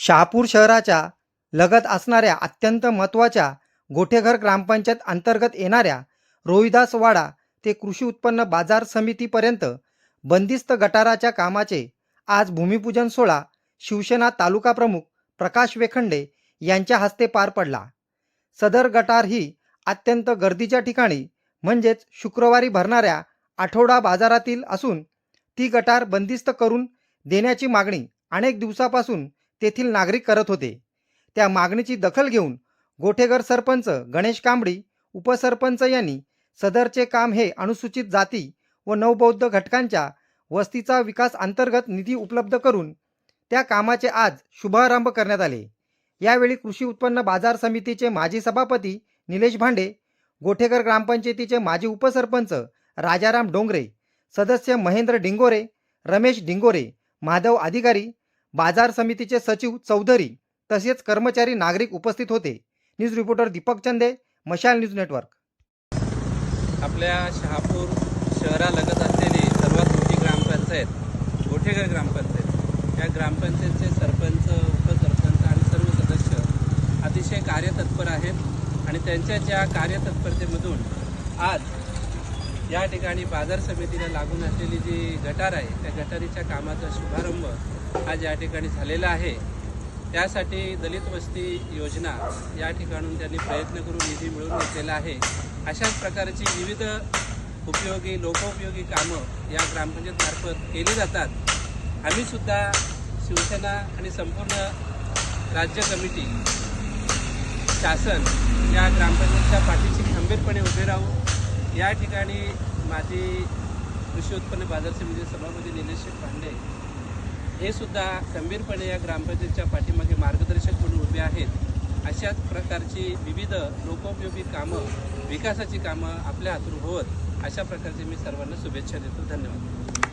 शहापूर शहराच्या लगत असणाऱ्या अत्यंत महत्त्वाच्या गोठेघर ग्रामपंचायत अंतर्गत येणाऱ्या रोहिदासवाडा ते कृषी उत्पन्न बाजार समितीपर्यंत बंदिस्त गटाराच्या कामाचे आज भूमिपूजन सोहळा शिवसेना तालुका प्रमुख प्रकाश वेखंडे यांच्या हस्ते पार पडला. सदर गटार ही अत्यंत गर्दीच्या ठिकाणी म्हणजेच शुक्रवारी भरणाऱ्या आठवडा बाजारातील असून ती गटार बंदिस्त करून देण्याची मागणी अनेक दिवसापासून तेथील नागरिक करत होते. त्या मागणीची दखल घेऊन गोठेघर सरपंच गणेश कांबडी उपसरपंच यांनी सदरचे काम हे अनुसूचित जाती व नवबौद्ध घटकांच्या वस्तीचा विकास अंतर्गत निधी उपलब्ध करून त्या कामाचे आज शुभारंभ करण्यात आले. यावेळी कृषी उत्पन्न बाजार समितीचे माजी सभापती निलेश भांडे गोठेघर ग्रामपंचायतीचे माजी उपसरपंच राजाराम डोंगरे सदस्य महेंद्र डिंगोरे रमेश डिंगोरे माधव अधिकारी बाजार समितीचे सचिव चौधरी तसेच कर्मचारी नागरिक उपस्थित होते. न्यूज रिपोर्टर दीपक चंदे मशाल न्यूज नेटवर्क. आपल्या शहापूर शहरालगत असलेली सर्वात मोठी ग्रामपंचायत गोठेघर ग्रामपंचायत. या ग्रामपंचायतचे सरपंच उपसरपंच आणि सर्व सदस्य अतिशय कार्यतत्पर आहेत आणि त्यांच्या ज्या कार्यतत्परतेमधून आज या ठिकाणी बाजार समितीला लागून असलेली जी गटार आहे त्या गटारीच्या कामाचा शुभारंभ आज या ठिकाणी झालेला आहे. त्यासाठी दलित वस्ती योजना या ठिकाणून त्यांनी प्रयत्न करून निधी मिळवून घेतलेला आहे. अशाच प्रकारची विविध उपयोगी लोकोपयोगी कामं या ग्रामपंचायतमार्फत केली जातात. आम्हीसुद्धा शिवसेना आणि संपूर्ण राज्य कमिटी शासन या ग्रामपंचायतच्या पाठीशी खंबीरपणे उभे राहू या ठिकाणी माझी कृषी उत्पन्न बाजार समिती सभापती निलेश पांडे हे सुद्धा खंबीरपणे या ग्रामपंचायतच्या पाठीमागे मार्गदर्शक म्हणून उभे आहेत. अशाच प्रकारची विविध लोकोपयोगी कामं विकासाची कामं आपल्या हातून होत अशा प्रकारचे मी सर्वांना शुभेच्छा देतो. धन्यवाद.